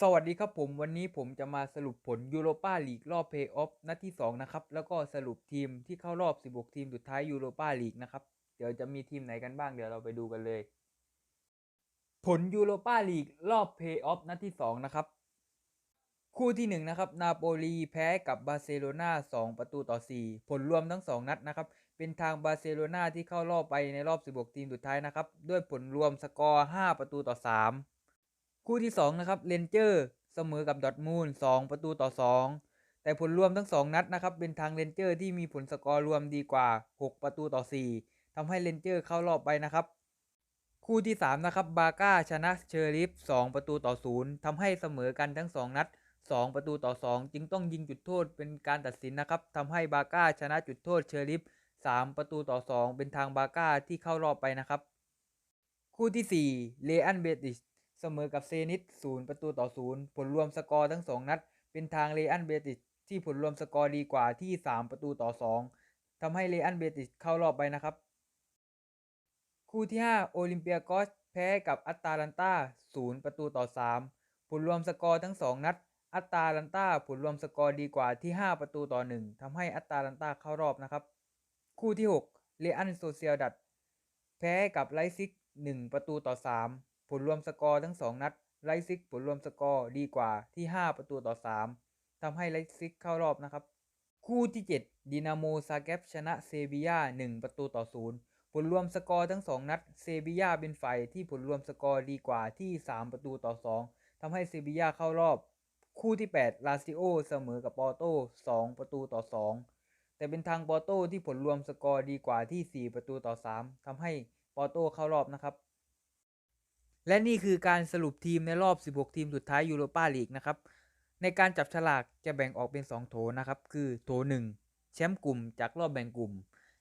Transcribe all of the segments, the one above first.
สวัสดีครับผมวันนี้ผมจะมาสรุปผลยูโรปาลีกรอบเพย์ออฟนัดที่ 2 นะครับ แล้วก็สรุปทีมที่เข้ารอบ 16 ทีมสุดท้ายยูโรปาลีกนะครับ เดี๋ยวจะมีทีมไหนกันบ้างเดี๋ยวเราไปดูกันเลย ผลยูโรปาลีกรอบเพย์ออฟนัดที่ 2 นะครับ คู่ที่ 1 นะครับ นาโปลีแพ้กับบาร์เซโลนา2 ประตูต่อ 4 ผลรวมทั้ง 2 นัดนะครับ เป็นทางบาร์เซโลนาที่เข้ารอบไปในรอบ 16 ทีมสุดท้ายนะครับ ด้วยผลรวมสกอร์ 5 ประตูต่อ 3 คู่ที่ 2 นะครับเรนเจอร์เสมอกับดอทมูล2ประตูต่อ 2 แต่ผลรวมทั้ง 2 นัดนะครับ เป็นทางเรนเจอร์ที่มีผลสกอร์รวมดีกว่า 6 ประตูต่อ 4ทำให้เรนเจอร์เข้ารอบไปนะครับ คู่ที่ 3 นะครับบาก้าชนะเชอริฟ 2 ประตูต่อ 0ทำให้เสมอกันทั้ง 2 นัด 2 ประตูต่อ 2 จึงต้องยิงจุดโทษเป็นการตัดสินนะครับทำให้บาก้าชนะจุดโทษเชอริฟ 3 ประตูต่อ 2 เป็นทางบาก้าที่เข้ารอบไปนะครับ คู่ที่ 4 เลอันเบติส มอกับเซนิต0ประตูต่อ0ผลรวมสกอร์ทั้ง2นัด เป็นทางเลอันเบติสที่ผลรวมสกอร์ดีกว่าที่ 3 ประตูต่อ 2ทำให้เลอันเบติสเข้ารอบไปนะครับ คู่ที่ 5 โอลิมเปียกอสแพ้กับอัตตาลันตา0 ประตูต่อ 3 ผลรวมสกอร์ทั้ง 2 นัด อัตตาลันตาผลรวมสกอร์ดีกว่าที่ 5 ประตูต่อ 1ทำให้อัตตาลันตาเข้ารอบนะครับ คู่ที่ 6 เลอันโซเซียดัดแพ้กับไลซิก 1 ประตูต่อ 3 ผลรวมสกอร์ทั้ง 2 นัดไลซิกผลรวมสกอร์ดีกว่าที่ 5 ประตูต่อ 3ทำให้ไลซิกเข้ารอบนะครับ คู่ที่ 7 ดินาโมซาเกปชนะเซบียา1ประตูต่อ 0 ผลรวมสกอร์ทั้ง 2 นัดเซบียาเป็นฝ่ายที่ผลรวมสกอร์ดีกว่าที่ 3 ประตูต่อ 2ทำให้เซบียาเข้ารอบ คู่ที่ 8 ลาซิโอเสมอกับปอร์โต้2ประตูต่อ 2แต่เป็นทางปอร์โต้ที่ผลรวมสกอร์ดีกว่าที่ 4 ประตูต่อ 3ทำให้ปอร์โต้เข้ารอบนะครับ และนี่คือการสรุปทีมในรอบ 16 ทีมสุดท้ายยูโรปาลีกนะครับ ในการจับฉลากจะแบ่งออกเป็น 2 โถนะครับ คือโถ 1 แชมป์กลุ่มจากรอบแบ่งกลุ่ม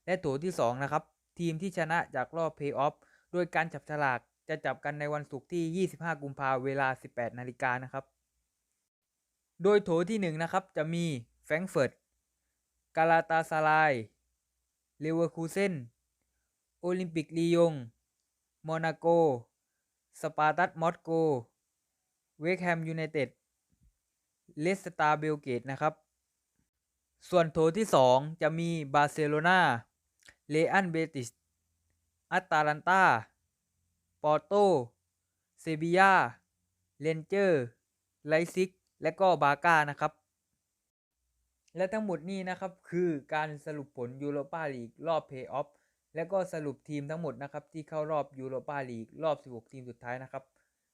และโถที่ 2 นะครับ ทีมที่ชนะจากรอบเพย์ออฟ โดยการจับฉลากจะจับกันในวันศุกร์ที่ 25 กุมภาเวลา 18 นาฬิกานะครับ โดยโถที่ 1 นะครับ จะมีแฟรงเฟิร์ต กาลาตาซารายเลเวอร์คูเซน โอลิมปิกลียงโมนาโก สปาร์ตัสมอสโก เวกแฮมยูไนเต็ด เลสตาเบลเกตนะครับ ส่วนโถที่ 2 จะมีบาร์เซโลนาเลอันเบติสอัตตาลันตาปอร์โต เซบียาเรนเจอร์ ไลซิก และก็บาก้านะครับ และทั้งหมดนี้นะครับคือการสรุปผลยูโรปาลีกรอบเพย์ออฟ และก็สรุปทีมทั้งหมดนะครับที่เข้ารอบยูโรปาลีกรอบ 16 ทีมสุดท้ายนะครับ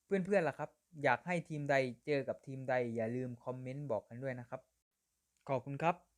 เพื่อนๆล่ะครับ อยากให้ทีมใดเจอกับทีมใดอย่าลืมคอมเมนต์บอกกันด้วยนะครับ ขอบคุณครับ